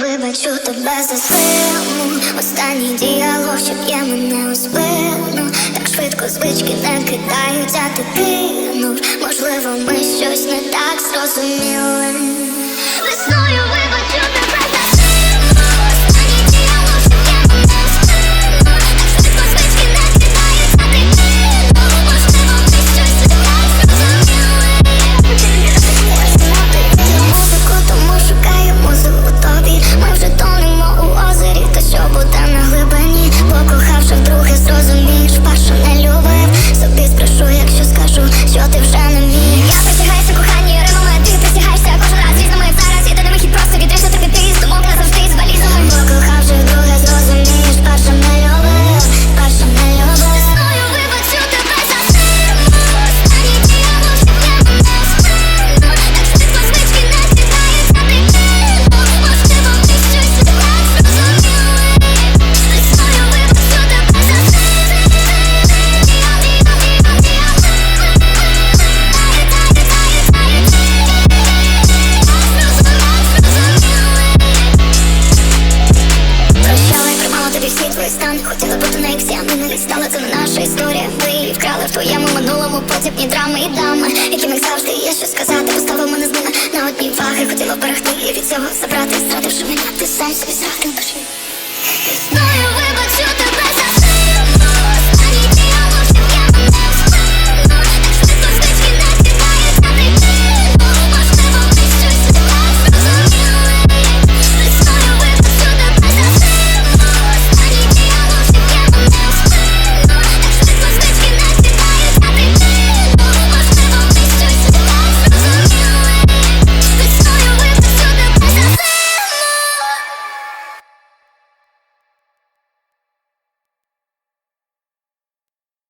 Вибачу тебе за силу. Останній діалог, щоб я мене успину Так швидко звички не кидаються, ти кинув. Можливо, ми щось не так зрозуміли Хотіла бути на іксі, а не стала Це не наша історія. Ви вкрали в твоєму минулому потіпні драми і дами Яким як завжди є що сказати. Поставив мене з ними на одній ваги. Хотіла берегти і від цього забрати Стративши мене, ти сам собі зрадив душі